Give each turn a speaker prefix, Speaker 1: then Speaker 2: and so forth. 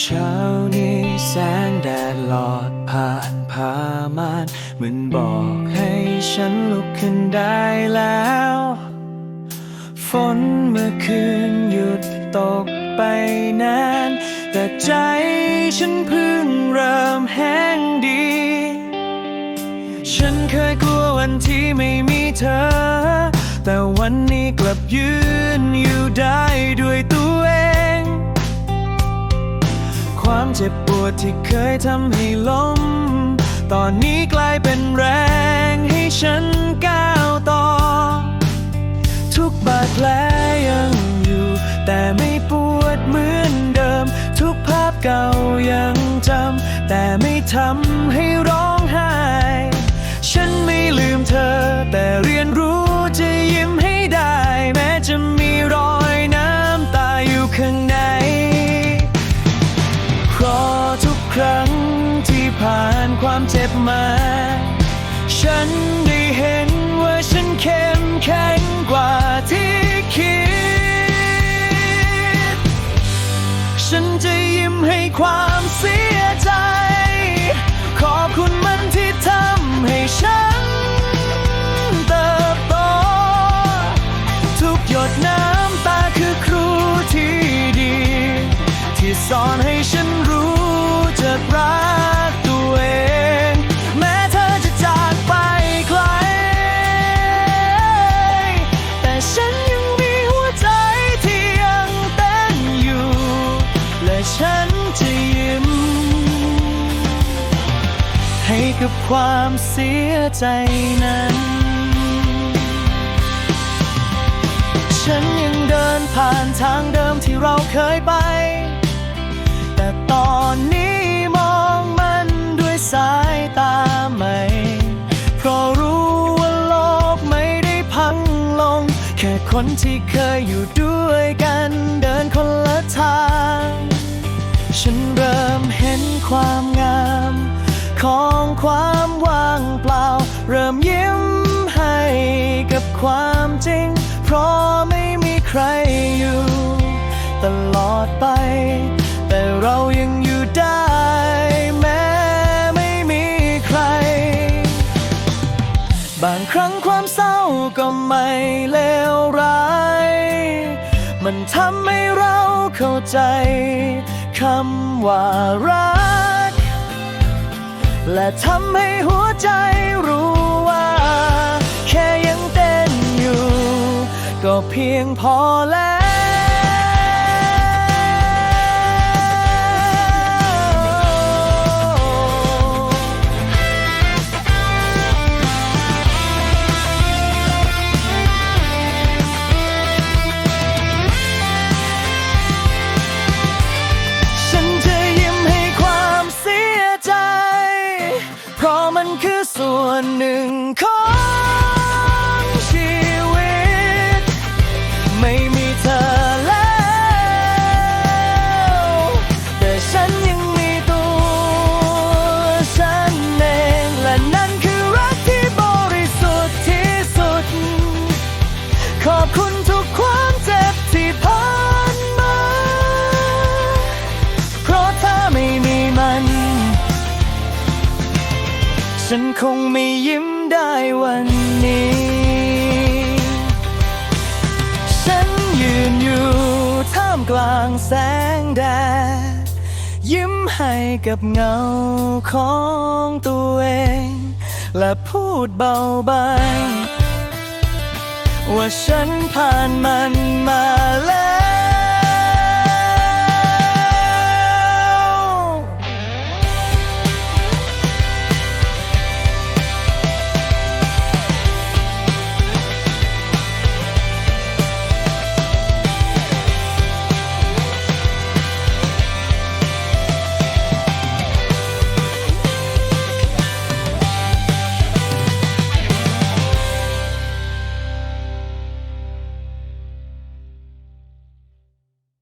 Speaker 1: ช้านี้แสงแดดหลอดผ่านผ้ามานเหมือนบอกให้ฉันลุกขึ้นได้แล้ว ฝนเมื่อคืนหยุดตกไปนาน แต่ใจฉันเพิ่งเริ่มแห้งดี ฉันเคยกลัววันที่ไม่มีเธอ แต่วันนี้กลับยืนอยู่ได้ จ็บปวดที่เคยทำให้ล้ม ตอนนี้กลายเป็นแรงให้ฉันก้าวต่อ ทุกบาดแผลยังอยู่ แต่ไม่ปวดเหมือนเดิม ทุกภาพเก่ายังจำ แต่ไม่ทำให้ร้องไห้ ฉันไม่ลืมเธอแต่เรียนรู้ จ็บมา ฉันได้เห็นว่าฉันเข้มแข็งกว่าที่คิด ฉันจะยิ้มให้ความเสียใจ ขอบคุณมันที่ทำให้ฉันเติบโต ทุกหยดน้ำตาคือครูที่ดี ที่สอนให้ฉัน ฉันจะยิ้ม ให้กับความเสียใจนั้น ฉันยังเดินผ่านทางเดิมที่เราเคยไป แต่ตอนนี้มองมันด้วยสายตาใหม่ เพราะรู้ว่าโลกไม่ได้พังลง แค่คนที่เคยอยู่ด้วย มยิ้มให้กับความจริง เพราะไม่มีใครอยู่ ตลอดไป แต่เรายังอยู่ได้แม้ไม่มีใคร บางครั้งความเศร้าก็ไม่เลวร้าย มันทำให้เราเข้าใจคำว่ารัก และทำให้หัวใจ ยงพอแล้วฉันจะยิ้มให้ความเสียใจเพราะมันคือส่วนหนึ่งของ ฉันคงไม่ยิ้มได้วันนี้ ฉันยืนอยู่ท่ามกลางแสงแดด ยิ้มให้กับเงาของตัวเอง และพูดเบาบางว่าฉันผ่านมันมาแล้ว